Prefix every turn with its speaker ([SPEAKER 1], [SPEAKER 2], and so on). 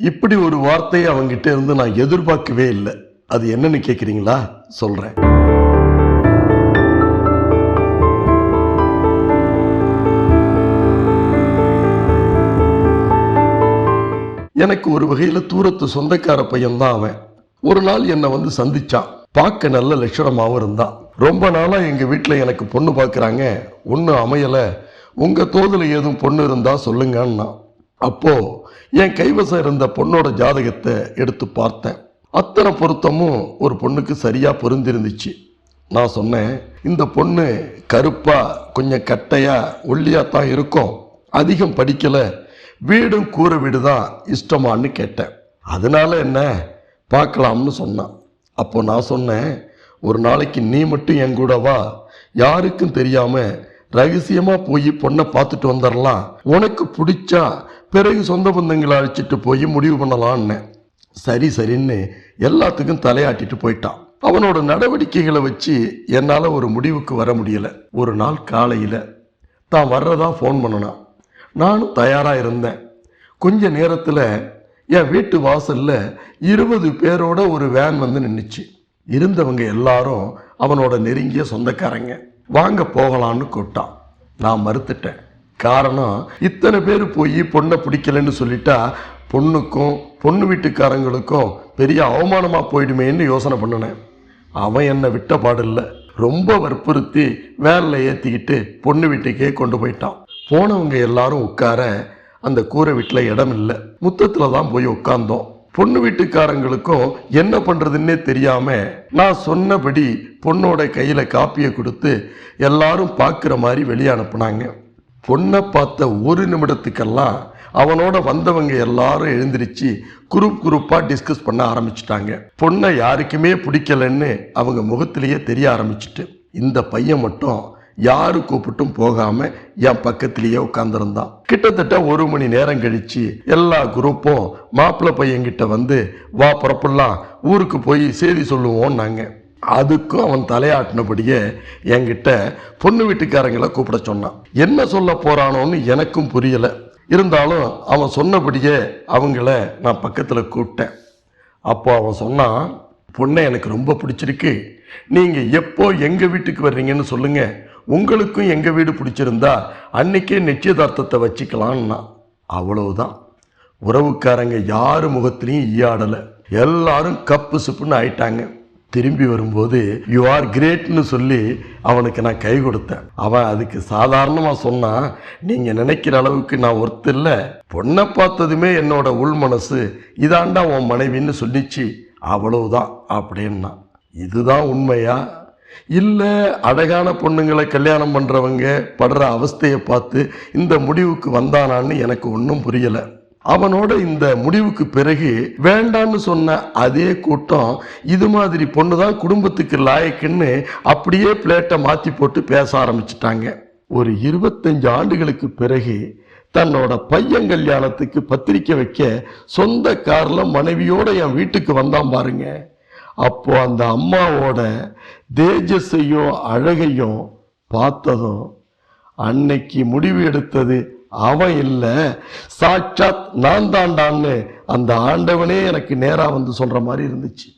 [SPEAKER 1] இப்படி ஒரு வார்த்தையை அவங்கிட்ட இருந்து நான் எதிர்பார்க்கவே இல்லை. அது என்னன்னு கேட்குறீங்களா சொல்கிறேன் எனக்கு ஒரு வகையில் தூரத்து சொந்தக்கார பையன்தான் அவன். ஒரு நாள் என்னை வந்து சந்திச்சான். பார்க்க நல்ல லட்சணமாகவும் இருந்தான். ரொம்ப நாளாக எங்கள் வீட்டில் எனக்கு பொண்ணு பார்க்குறாங்க ஒன்றும் அமையலை. உங்கள் தோதில் ஏதும் பொண்ணு இருந்தால் சொல்லுங்கன்னா அப்போ என் கைவசம் இருந்த பொண்ணோட ஜாதகத்தை எடுத்து பார்த்தேன். அத்தனை பொருத்தமும் ஒரு பொண்ணுக்கு சரியாக பொருந்திருந்துச்சு. நான் சொன்னேன் இந்த பொண்ணு கருப்பா கொஞ்சம் கட்டையா ஒல்லியா தான் இருக்கும். அதிகம் படிக்கல வீடும் கூரை வீடு தான் இஷ்டமான்னு கேட்டேன். அதனால என்ன? பார்க்கலாம்னு சொன்னான். அப்போ நான் சொன்னேன் ஒரு நாளைக்கு நீ மட்டும் என் கூடவா யாருக்கும் தெரியாம ரகசியமாக போய் பொண்ணை பார்த்துட்டு வந்துடலாம் உனக்கு பிடிச்சா பிறகு சொந்த பந்தங்களை அழைச்சிட்டு போய் முடிவு பண்ணலான்னு. சரி சரின்னு எல்லாத்துக்கும் தலையாட்டிட்டு போயிட்டான். அவனோட நடவடிக்கைகளை வச்சு என்னால் ஒரு முடிவுக்கு வர முடியல. ஒரு நாள் காலையில் தான் வர்றதா ஃபோன் பண்ணனான். நானும் தயாராக இருந்தேன். கொஞ்ச நேரத்தில் என் வீட்டு வாசலில் இருபது பேரோட ஒரு வேன் வந்து நின்றுச்சு இருந்தவங்க எல்லாரும் அவனோட நெருங்கிய சொந்தக்காரங்க. வாங்க போகலான்னு கூப்பிட்டான். நான் மறுத்துட்டேன். காரணம் இத்தனை பேர் போய் பொண்ணை பிடிக்கலன்னு சொல்லிட்டா பொண்ணுக்கும் பொண்ணு வீட்டுக்காரங்களுக்கும் பெரிய அவமானமாக போயிடுமேன்னு யோசனை பண்ணினேன். அவன் என்னை விட்ட பாடில்லை. ரொம்ப வற்புறுத்தி வேனில் ஏற்றிக்கிட்டு பொண்ணு வீட்டுக்கே கொண்டு போயிட்டான். போனவங்க எல்லாரும் உட்கார அந்த கூரை வீட்டில் இடம் இல்லை. முத்தத்தில் தான் போய் உட்காந்தோம் பொண்ணு வீட்டுக்காரங்களுக்கும் என்ன பண்ணுறதுன்னே தெரியாமல் நான் சொன்னபடி பொண்ணோட கையில் காப்பியை கொடுத்து எல்லாரும் பார்க்குற மாதிரி வெளியே அனுப்புனாங்க. பொண்ணை பார்த்த ஒரு நிமிடத்துக்கெல்லாம் அவனோட வந்தவங்க எல்லாரும் எழுந்திருச்சு குரூப் குரூப்பாக டிஸ்கஸ் பண்ண ஆரம்பிச்சிட்டாங்க. பொண்ணை யாருக்குமே பிடிக்கலன்னு அவங்க முகத்திலேயே தெரிய ஆரம்பிச்சிட்டு இந்த பையன் மட்டும் யாரு கூப்பிட்டும் போகாமல் என் பக்கத்திலேயே உட்காந்துருந்தான் கிட்டத்தட்ட ஒரு மணி நேரம் கழித்து எல்லா குரூப்பும் மாப்பிள்ளை பையன்கிட்ட வந்து வா புறப்படலாம் ஊருக்கு போய் செய்தி சொல்லுவோம் நாங்கள் அதுக்கும் அவன் தலையாட்டினபடியே என்கிட்ட பொண்ணு வீட்டுக்காரங்களை கூப்பிட சொன்னான். என்ன சொல்ல போறானோன்னு எனக்கும் புரியல. இருந்தாலும் அவன் சொன்னபடியே அவங்கள நான் பக்கத்தில் கூப்பிட்டேன். அப்போ அவன் சொன்னான் பொண்ணை எனக்கு ரொம்ப பிடிச்சிருக்கு. நீங்கள் எப்போ எங்கள் வீட்டுக்கு வர்றீங்கன்னு சொல்லுங்கள் உங்களுக்கும் எங்கள் வீடு பிடிச்சிருந்தா அன்னைக்கே நிச்சயதார்த்தத்தை வச்சுக்கலான்னா அவ்வளவுதான். உறவுக்காரங்க யார் முகத்திலையும் ஈயாடலை. எல்லாரும் கப்பு சுப்புன்னு ஆயிட்டாங்க. திரும்பி வரும்போது யூ ஆர் கிரேட்னு சொல்லி அவனுக்கு நான் கை கொடுத்தேன். அவன் அதுக்கு சாதாரணமாக சொன்னான் நீங்கள் நினைக்கிற அளவுக்கு நான் ஒருத்தர் இல்லை. பொண்ணை பார்த்ததுமே என்னோட உள் மனசு இதாண்டா உன் மனைவின்னு சொல்லிச்சு. அவ்வளவுதான் அப்படின்னா. இதுதான் உண்மையா? இல்லை அழகான பொண்ணுங்களை கல்யாணம் பண்ணுறவங்க படுற அவஸ்தையை பார்த்து இந்த முடிவுக்கு வந்தானான்னு எனக்கு ஒன்றும் புரியலை. அவனோட இந்த முடிவுக்கு பிறகு வேண்டான்னு சொன்ன அதே கூட்டம் இது மாதிரி பொண்ணு தான் குடும்பத்துக்கு லாயக்குன்னு அப்படியே பிளேட்டை மாற்றி போட்டு பேச ஆரம்பிச்சிட்டாங்க. ஒரு இருபத்தஞ்சு ஆண்டுகளுக்கு பிறகு தன்னோட பையன் கல்யாணத்துக்கு பத்திரிக்கை வைக்க சொந்த கார்ல மனைவியோட என் வீட்டுக்கு வந்தான் பாருங்க. அப்போ அந்த அம்மாவோட தேஜஸையும் அழகையும் பார்த்ததும் அன்னைக்கு முடிவு எடுத்தது அவன் இல்லை. சாட்சாத் நான் தாண்டான்னு அந்த ஆண்டவனே எனக்கு நேராக வந்து சொல்கிற மாதிரி இருந்துச்சு.